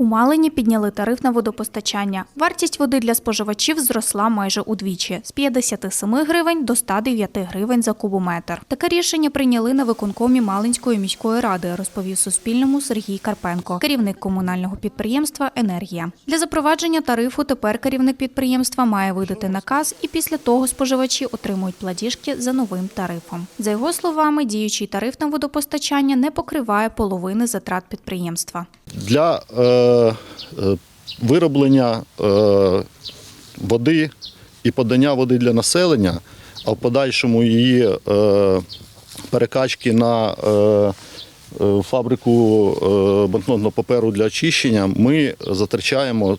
У Малині підняли тариф на водопостачання. Вартість води для споживачів зросла майже удвічі з 57 гривень до 109 гривень за кубометр. Таке рішення прийняли на виконкомі Малинської міської ради, розповів Суспільному Сергій Карпенко, керівник комунального підприємства Енергія. Для запровадження тарифу тепер керівник підприємства має видати наказ, і після того споживачі отримують платіжки за новим тарифом. За його словами, діючий тариф на водопостачання не покриває половини затрат підприємства. Для е, е, вироблення е, води і подання води для населення, а в подальшому її е, перекачки на е, е, фабрику е, банкнотного паперу для очищення, ми затрачаємо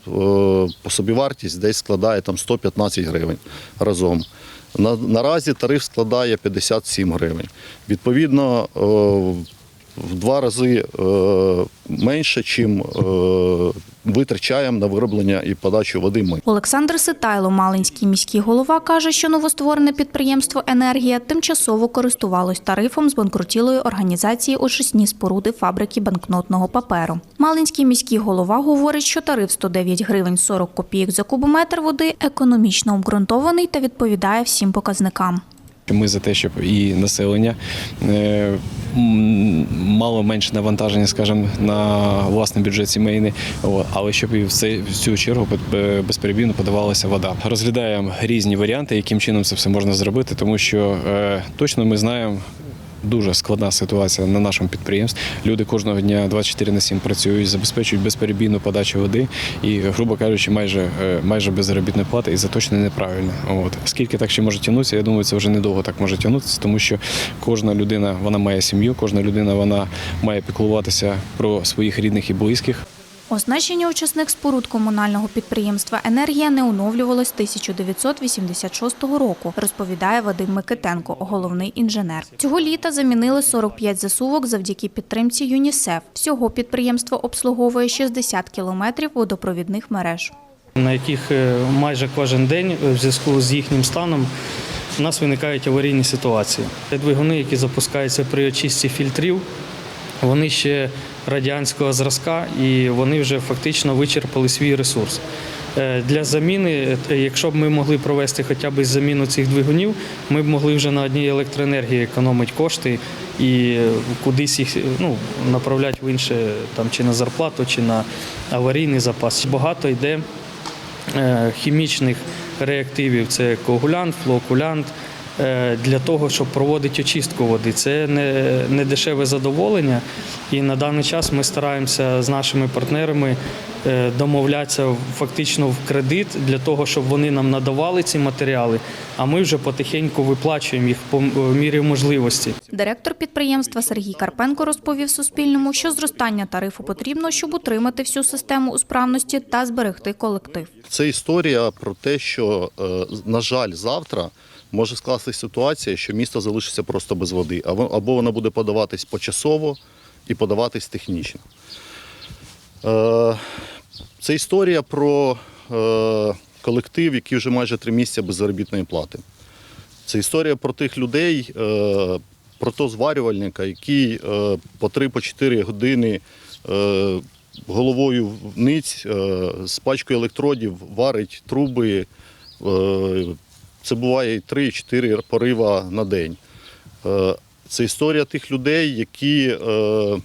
по собівартість, десь складає там 115 гривень разом. Наразі тариф складає 57 гривень. Відповідно, в два рази е, менше, чим е, витрачаємо на вироблення і подачу води ми. Олександр Ситайло, Малинський міський голова, каже, що новостворене підприємство Енергія тимчасово користувалось тарифом з банкрутілої організації очисні споруди фабрики банкнотного паперу. Малинський міський голова говорить, що тариф 109 гривень 40 копійок за кубометр води економічно обґрунтований та відповідає всім показникам. Ми за те, щоб і населення е, мало менше навантаження, скажімо, на власний бюджет сімейний, але щоб і в цю чергу бе- безперебійно подавалася вода. Розглядаємо різні варіанти, яким чином це все можна зробити, тому що е, точно ми знаємо. Дуже складна ситуація на нашому підприємстві. Люди кожного дня 24 на 7 працюють, забезпечують безперебійну подачу води і, грубо кажучи, майже, е, майже без заробітної плати, і це неправильно. От. Скільки так ще може тягнутися, я думаю, це вже недовго так може тягнутися, тому що кожна людина вона має сім'ю, кожна людина вона має піклуватися про своїх рідних і близьких. Означення очисних споруд комунального підприємства Енергія не оновлювалось з 1986 року, розповідає Вадим Микитенко, головний інженер. Цього літа замінили 45 засувок завдяки підтримці ЮНІСЕФ. Всього підприємство обслуговує 60 кілометрів водопровідних мереж. на яких е, майже кожен день е, в зв'язку з їхнім станом у нас виникають аварійні ситуації. Двигуни, які запускаються при очистці фільтрів, вони ще радянського зразка і вони вже фактично вичерпали свій ресурс. Е, Для заміни, е, якщо б ми могли провести хоча б заміну цих двигунів, ми б могли вже на одній електроенергії економити кошти і е, кудись їх ну, направляти в інше, там, чи на зарплату, чи на аварійний запас. Багато йде хімічних реактивів це коагулянт, флоокулянт. Е, Для того, щоб проводити очистку води, це не, не дешеве задоволення. І на даний час ми стараємося з нашими партнерами е, домовлятися фактично в кредит для того, щоб вони нам надавали ці матеріали, а ми вже потихеньку виплачуємо їх по мірі можливості. Директор підприємства Сергій Карпенко розповів Суспільному, що зростання тарифу потрібно, щоб утримати всю систему у справності та зберегти колектив. Це історія про те, що, е, на жаль, завтра може скластися ситуація, що місто залишиться просто без води, або вона буде подаватись почасово і подаватись технічно. Е, Це історія про е, колектив, який вже майже три місяці без заробітної плати. Це історія про тих людей, е, про того зварювальника, який по 3-4 години головою вниць з пачкою електродів варить труби. Це буває і 3-4 порива на день. Е, Це історія тих людей, які е,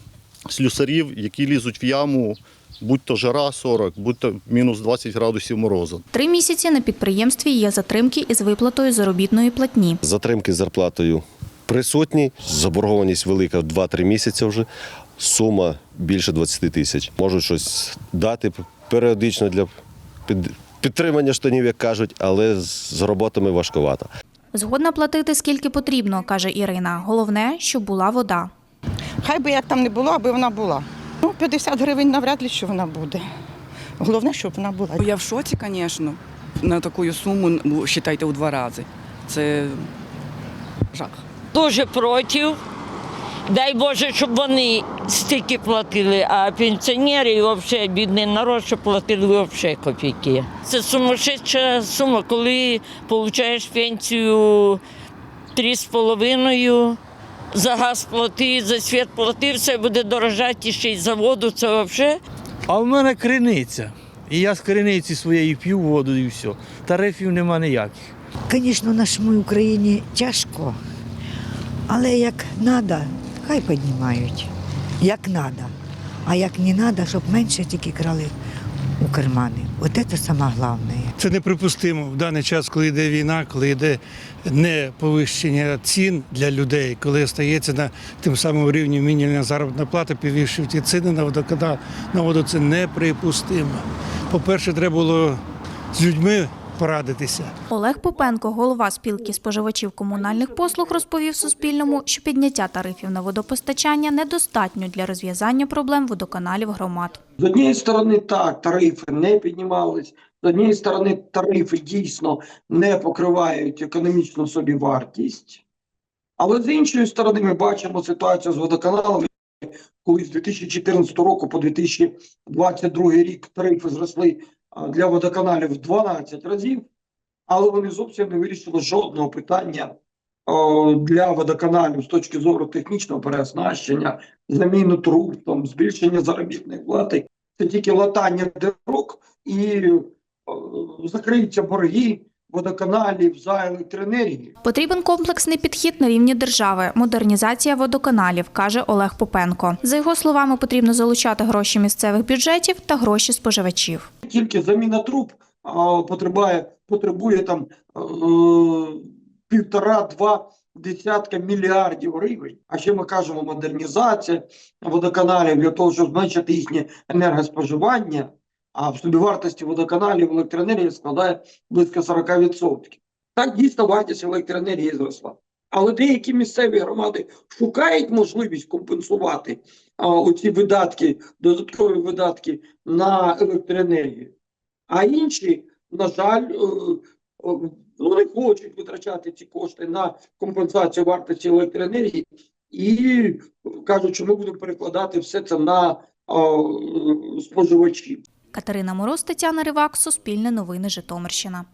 слюсарів, які лізуть в яму, будь то жара 40, будь то мінус 20 градусів морозу. Три місяці на підприємстві є затримки із виплатою заробітної платні. Затримки з зарплатою присутні, заборгованість велика в 2-3 місяці вже. Сума більше 20 тисяч. Можуть щось дати періодично для підтримання штанів, як кажуть, але з роботами важкувато. Згодна платити скільки потрібно, каже Ірина. Головне, щоб була вода. Хай би як там не було, аби вона була. Ну, 50 гривень навряд ли що вона буде. Головне, щоб вона була. Я в шоці, звісно, на таку суму, ну, вважайте, у два рази. Це жах. дуже проти. Дай Боже, щоб вони стільки платили, а пенсіонери і взагалі бідний народ, щоб платили взагалі копійки. Це сумасшедша сума, коли отримуєш пенсію 3,5, за газ плати, за світ плати, все буде дорожати, ще й за воду, це взагалі. А в мене криниця. І я з криниці своєї п'ю воду і все. Тарифів нема ніяких. Звісно, нашій Україні тяжко, але як треба, хай піднімають. Як треба. А як не треба, щоб менше тільки крали у кармани. От це саме головне. Це неприпустимо в даний час, коли йде війна, коли йде не повищення цін для людей, коли стається на тим самим рівні мінімальна заробітна плата, підвищив ціни на водоканал, на воду це неприпустимо. По-перше, треба було з людьми порадитися. Олег Попенко, голова спілки споживачів комунальних послуг, розповів Суспільному, що підняття тарифів на водопостачання недостатньо для розв'язання проблем водоканалів громад. З однієї сторони, так, тарифи не піднімались. З однієї сторони, тарифи дійсно не покривають економічну собівартість. Але з іншої сторони, ми бачимо ситуацію з водоканалами, коли з 2014 року по 2022 рік тарифи зросли для водоканалів в 12 разів, але вони зовсім не вирішили жодного питання для водоканалів з точки зору технічного переоснащення, заміну труб, там, збільшення заробітної плати. Це тільки латання дорог і закриються борги водоканалів за електроенергію. Потрібен комплексний підхід на рівні держави, модернізація водоканалів, каже Олег Попенко. За його словами, потрібно залучати гроші місцевих бюджетів та гроші споживачів. Тільки заміна труб а, потребує, потребує там е, півтора-два десятка мільярдів гривень. А ще ми кажемо модернізація водоканалів для того, щоб зменшити їхнє енергоспоживання. А в собівартості водоканалів електроенергія складає близько 40%. Так дійсно вартість електроенергії зросла. Але деякі місцеві громади шукають можливість компенсувати а, оці видатки, додаткові видатки на електроенергію. А інші, на жаль, е, е, не хочуть витрачати ці кошти на компенсацію вартості електроенергії і кажуть, що ми будемо перекладати все це на споживачів. Катерина Мороз, Тетяна Ривак, Суспільне новини Житомирщина.